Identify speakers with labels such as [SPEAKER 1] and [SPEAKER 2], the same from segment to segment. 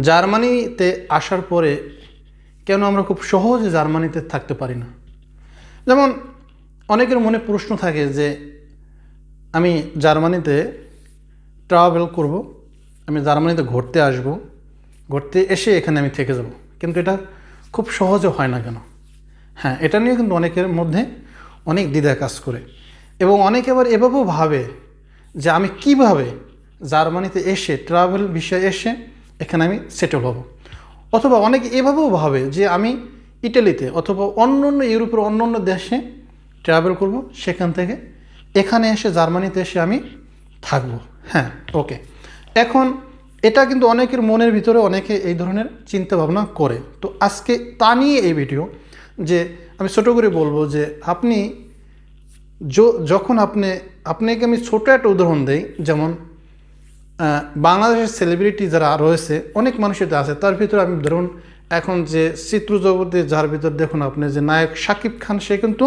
[SPEAKER 1] জার্মানিতে আসার পরে কেন আমরা খুব সহজে জার্মানিতে থাকতে পারি না? যেমন অনেকের মনে প্রশ্ন থাকে যে আমি জার্মানিতে ট্রাভেল করব, আমি জার্মানিতে ঘুরতে আসব, ঘুরতে এসে এখানে আমি থেকে যাব। কিন্তু এটা খুব সহজে হয় না কেন? হ্যাঁ এটা নিয়ে কিন্তু অনেকের মধ্যে অনেক দ্বিধা কাজ করে। এবং অনেকে আবার এভাবেও ভাবে যে আমি কীভাবে জার্মানিতে এসে ট্রাভেল বিষয়ে এসে এখানে আমি সেটেল হব। অথবা অনেকে এভাবেও ভাবে যে আমি ইটালিতে অথবা অন্য অন্য ইউরোপের অন্য অন্য দেশে ট্রাভেল করব, সেখান থেকে এখানে এসে জার্মানিতে এসে আমি থাকব। হ্যাঁ ওকে এখন এটা কিন্তু অনেকের মনের ভিতরে অনেকে এই ধরনের চিন্তা ভাবনা করে। তো আজকে তা নিয়ে এই ভিডিও যে আমি ছোটো করে বলব যে আপনি যখন আপনি আপনাকে আমি ছোটো একটা উদাহরণ দেই, যেমন বাংলাদেশের সেলিব্রিটি যারা রয়েছে, অনেক মানুষের আছে। তার ভিতরে আমি ধরুন, এখন যে চিত্র জগতে, যার ভিতর দেখুন আপনি যে নায়ক শাকিব খান, সে কিন্তু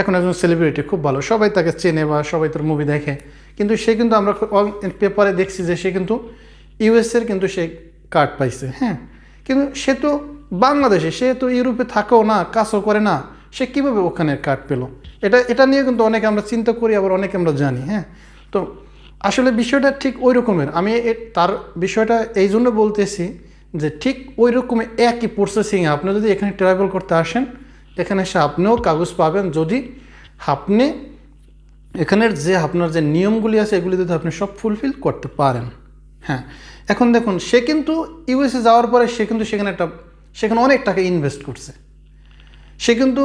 [SPEAKER 1] এখন একজন সেলিব্রিটি খুব ভালো। সবাই তাকে চেনে বা সবাই তার মুভি দেখে। কিন্তু সে কিন্তু আমরা পেপারে দেখছি যে সে কিন্তু ইউএসের কিন্তু সে কার্ড পাইছে হ্যাঁ? কিন্তু সে তো বাংলাদেশে, সে তো ইউরোপে থাকেও না, কাজও করে না, সে কীভাবে ওখানে কার্ড পেল? এটা এটা নিয়ে কিন্তু অনেকে আমরা চিন্তা করি, আবার অনেকে আমরা জানি হ্যাঁ? তো আসলে বিষয়টা ঠিক ওই রকমের আমি তার বিষয়টা এই জন্য বলতেছি যে ঠিক ওই রকমের একই প্রসেসিংয়ে আপনি যদি এখানে ট্রাভেল করতে আসেন, এখানে এসে আপনিও কাগজ পাবেন। যদি আপনি এখানের যে আপনার যে নিয়মগুলি আছে এগুলি যদি আপনি সব ফুলফিল করতে পারেন হ্যাঁ। এখন দেখুন, সে কিন্তু ইউএসএ যাওয়ার পরে সে কিন্তু সেখানে একটা, সেখানে অনেক টাকা ইনভেস্ট করছে। সে কিন্তু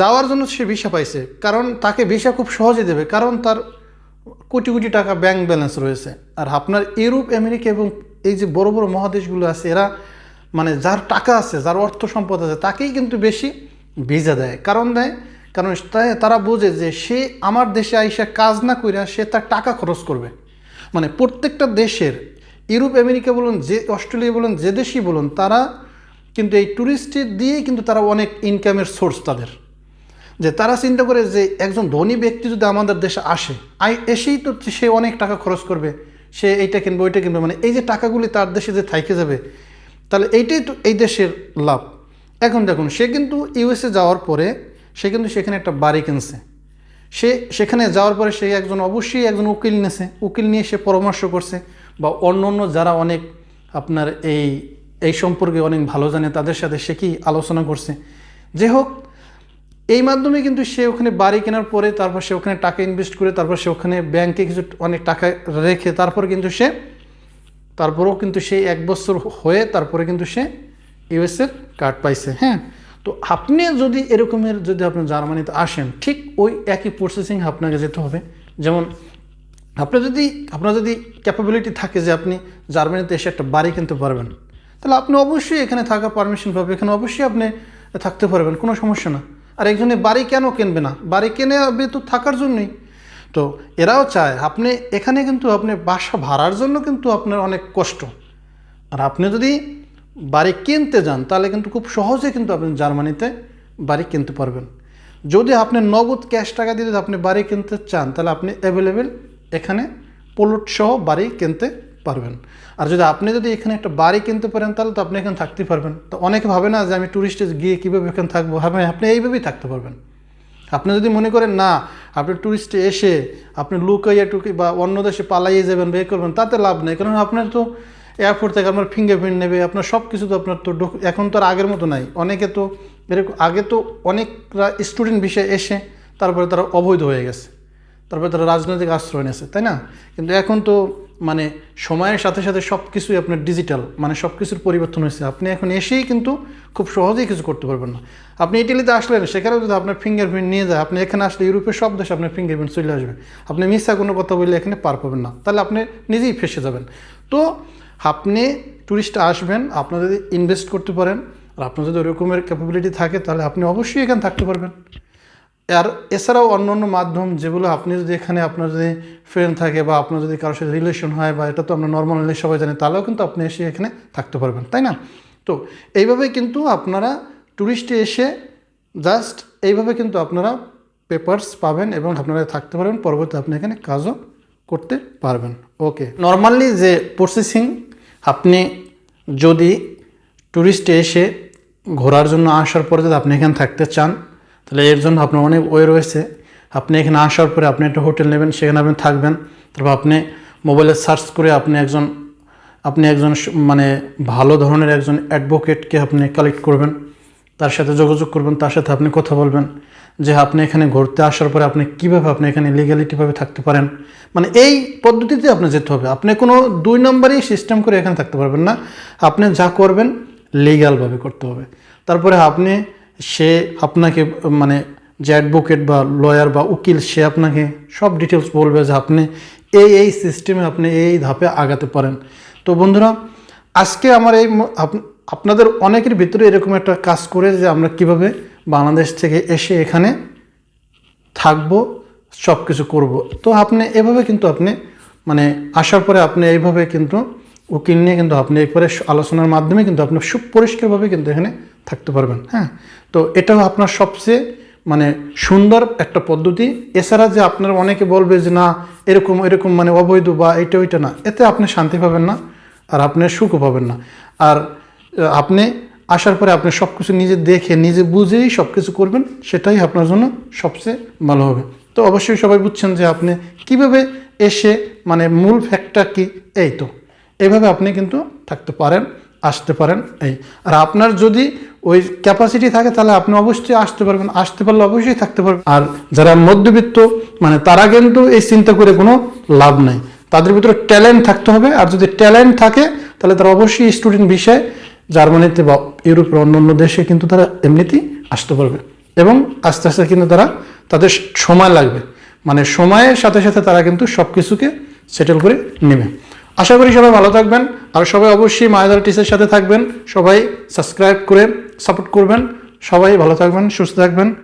[SPEAKER 1] যাওয়ার জন্য সে ভিসা পাইছে। কারণ তাকে ভিসা খুব সহজে দেবে। কারণ তার কোটি কোটি টাকা ব্যাংক ব্যালেন্স রয়েছে। আর আপনার ইউরোপ আমেরিকা এবং এই যে বড় বড় মহাদেশগুলো আছে, এরা মানে যার টাকা আছে, যার অর্থ সম্পদ আছে, তাকেই কিন্তু বেশি ভিজা দেয়। কারণ দেয়? কারণ তারা বোঝে যে সে আমার দেশে আইসা কাজ না কইরা সে তার টাকা খরচ করবে। মানে প্রত্যেকটা দেশের ইউরোপ আমেরিকা বলুন, যে অস্ট্রেলিয়া বলুন, যে দেশই বলুন, তারা কিন্তু এই ট্যুরিস্টের দিয়েই কিন্তু তারা অনেক ইনকামের সোর্স তাদের। যে তারা চিন্তা করে যে একজন ধনী ব্যক্তি যদি আমাদের দেশে আসে, আই, এসেই তো সে অনেক টাকা খরচ করবে, সে এইটা কিনবে, ওইটা কিনবে মানে এই যে টাকাগুলি তার দেশে যে থাইকে যাবে, তাহলে এইটাই তো এই দেশের লাভ। এখন দেখুন, সে কিন্তু ইউএসএ যাওয়ার পরে, সে কিন্তু সেখানে একটা বাড়ি কিনছে। সে সেখানে যাওয়ার পরে সে একজন অবশ্যই একজন উকিল নিয়েছে উকিল নিয়ে সে পরামর্শ করছে, বা অন্য অন্য যারা অনেক আপনার এই এই সম্পর্কে অনেক ভালো জানে, তাদের সাথে সে কি আলোচনা করছে। যে হোক এই মাধ্যমে কিন্তু সে ওখানে বাড়ি কেনার পরে তারপর সে ওখানে টাকা ইনভেস্ট করে, তারপর সে ওখানে ব্যাংকে কিছু অনেক টাকা রেখে তারপর কিন্তু সে, তারপরেও কিন্তু সে এক বছর হয়ে তারপরে কিন্তু সে ইউএসের কার্ড পাইছে হ্যাঁ? তো আপনি যদি এরকমের যদি আপনি জার্মানিতে আসেন, ঠিক ওই একই প্রসেসিং আপনাকে যেতে হবে। যেমন আপনি যদি, আপনার যদি ক্যাপাবিলিটি থাকে যে আপনি জার্মানিতে এসে একটা বাড়ি কিনতে পারবেন, তাহলে আপনি অবশ্যই এখানে থাকা পারমিশন পাবেন। এখানে অবশ্যই আপনি থাকতে পারবেন, কোনো সমস্যা না। আর একজনে বাড়ি কেন কিনবে না? বাড়ি কেনে তো থাকার জন্যই। তো এরাও চায়, আপনি এখানে কিন্তু আপনি বাসা ভাড়ার জন্য কিন্তু আপনার অনেক কষ্ট। আর আপনি যদি বাড়ি কিনতে যান, তাহলে কিন্তু খুব সহজে কিন্তু আপনি জার্মানিতে বাড়ি কিনতে পারবেন। যদি আপনি নগদ ক্যাশ টাকা দিয়ে যদি আপনি বাড়ি কিনতে চান, তাহলে আপনি অ্যাভেলেবেল এখানে প্লট সহ বাড়ি কিনতে পারবেন। আর যদি আপনি যদি এখানে একটা বাড়ি কিনতে পারেন, তাহলে তো আপনি এখানে থাকতে পারবেন। তো অনেকে ভাবে না যে আমি ট্যুরিস্টে গিয়ে কীভাবে এখানে থাকব? হবে আপনি এইভাবেই থাকতে পারবেন। আপনি যদি মনে করেন, না, আপনি ট্যুরিস্টে এসে আপনি লুকাইয়া টুকি বা অন্য দেশে পালাইয়ে যাবেন বে করবেন, তাতে লাভ নেই। কারণ আপনার তো এয়ারপোর্ট থেকে, আপনার ফিঙ্গারপ্রিন্ট নেবে, আপনার সব কিছু তো আপনার তো এখন তো আর আগের মতো নাই। অনেকে তো এরকম, আগে তো অনেকরা স্টুডেন্ট বিষয়ে এসে তারপরে তারা অবৈধ হয়ে গেছে। তারপরে তারা রাজনৈতিক আশ্রয় নিয়েছে, তাই না? কিন্তু এখন তো মানে সময়ের সাথে সাথে সব কিছুই আপনার ডিজিটাল মানে সব কিছুর পরিবর্তন হয়েছে। আপনি এখন এসেই কিন্তু খুব সহজেই কিছু করতে পারবেন না। আপনি ইটালিতে আসলেন, সেখানেও যদি আপনার ফিঙ্গারপ্রিন্ট নিয়ে যায়, আপনি এখানে আসলে ইউরোপের সব দেশে আপনার ফিঙ্গারপ্রিন্ট চলে আসবে। আপনি মিথ্যা কোনো কথা বললে এখানে পার পাবেন না। তাহলে আপনি নিজেই ফেসে যাবেন। তো আপনি ট্যুরিস্ট আসবেন আপনার যদি ইনভেস্ট করতে পারেন, আর আপনার যদি ওরকমের ক্যাপাবিলিটি থাকে, তাহলে আপনি অবশ্যই এখানে থাকতে পারবেন। আর এছাড়াও অন্য অন্য মাধ্যম যেগুলো আপনি যদি এখানে আপনার যদি ফ্রেন্ড থাকে বা আপনার যদি কারোর সাথে রিলেশন হয় বা এটা তো আমরা নর্মালি সবাই জানি, তাহলেও কিন্তু আপনি এসে এখানে থাকতে পারবেন, তাই না? তো এইভাবে কিন্তু আপনারা ট্যুরিস্টে এসে জাস্ট এইভাবে কিন্তু আপনারা পেপারস পাবেন এবং আপনারা থাকতে পারবেন পরবর্তী আপনি এখানে কাজও করতে পারবেন ওকে নর্মালি যে প্রসেসিং আপনি যদি ট্যুরিস্টে এসে ঘোরার জন্য আসার পরে যদি আপনি এখানে থাকতে চান তাহলে এর জন্য আপনার অনেক ওয়ে রয়েছে। আপনি এখানে আসার পরে আপনি একটা হোটেল নেবেন, সেখানে আপনি থাকবেন। তারপর আপনি মোবাইলে সার্চ করে আপনি একজন আপনি একজন মানে ভালো ধরনের একজন অ্যাডভোকেটকে আপনি কালেক্ট করবেন। তার সাথে যোগাযোগ করবেন, তার সাথে আপনি কথা বলবেন। যে আপনি এখানে ঘুরতে আসার পরে আপনি কীভাবে আপনি এখানে লিগ্যালিটিভাবে থাকতে পারেন। মানে এই পদ্ধতিতে আপনি যেতে হবে। আপনি কোনো দুই নম্বরই সিস্টেম করে এখানে থাকতে পারবেন না। আপনি যা করবেন লিগ্যালভাবে করতে হবে। তারপরে আপনি সে আপনাকে মানে যে অ্যাডভোকেট বা লয়ার বা উকিল, সে আপনাকে সব ডিটেলস বলবে যে আপনি এই এই সিস্টেমে আপনি এই ধাপে আগাতে পারেন। তো বন্ধুরা, আজকে আমার এই আপনাদের অনেকের ভিতরে এরকম একটা কাজ করে যে আমরা কীভাবে বাংলাদেশ থেকে এসে এখানে থাকব সব কিছু করব। তো আপনি এভাবে কিন্তু আপনি মানে আসার পরে আপনি এইভাবে কিন্তু উকিল নিয়ে কিন্তু আপনি একবারে আলোচনার মাধ্যমে কিন্তু আপনি সুপরিষ্কারভাবে কিন্তু এখানে থাকতে পারবেন হ্যাঁ? তো এটাও আপনার সবচেয়ে মানে সুন্দর একটা পদ্ধতি। এছাড়া যে আপনার অনেকে বলবে যে, না, এরকম এরকম মানে অবৈধ বা এটা, ওইটা না। এতে আপনি শান্তি পাবেন না আর আপনি সুখও পাবেন না। আর আপনি আসার পরে আপনি সব কিছু নিজে দেখে, নিজে বুঝেই সব কিছু করবেন, সেটাই আপনার জন্য সবচেয়ে ভালো হবে। তো অবশ্যই সবাই বুঝছেন যে আপনি কীভাবে এসে মানে মূল ফ্যাক্টটা কি? এই তো। এইভাবে আপনি কিন্তু থাকতে পারেন, আসতে পারেন, এই। আর আপনার যদি ওই ক্যাপাসিটি থাকে তাহলে আপনি অবশ্যই আসতে পারবেন, আসতে পারলে অবশ্যই থাকতে পারবেন। আর যারা মধ্যবিত্ত মানে তারা কিন্তু এই চিন্তা করে কোনো লাভ নাই। তাদের ভিতরে ট্যালেন্ট থাকতে হবে, আর যদি ট্যালেন্ট থাকে তাহলে তারা অবশ্যই স্টুডেন্ট বিষয়ে জার্মানিতে বা ইউরোপের অন্য অন্য দেশে কিন্তু তারা এমনিতেই আসতে পারবে। এবং আস্তে আস্তে কিন্তু তারা তাদের সময় লাগবে। মানে সময়ের সাথে সাথে তারা কিন্তু সব কিছুকে সেটেল করে নেবে। আশা করি সবাই ভালো থাকবেন আর সবাই অবশ্যই মায়াদার টিসের সাথে থাকবেন। সবাই সাবস্ক্রাইব করে সাপোর্ট করবেন। সবাই ভালো থাকবেন, সুস্থ থাকবেন।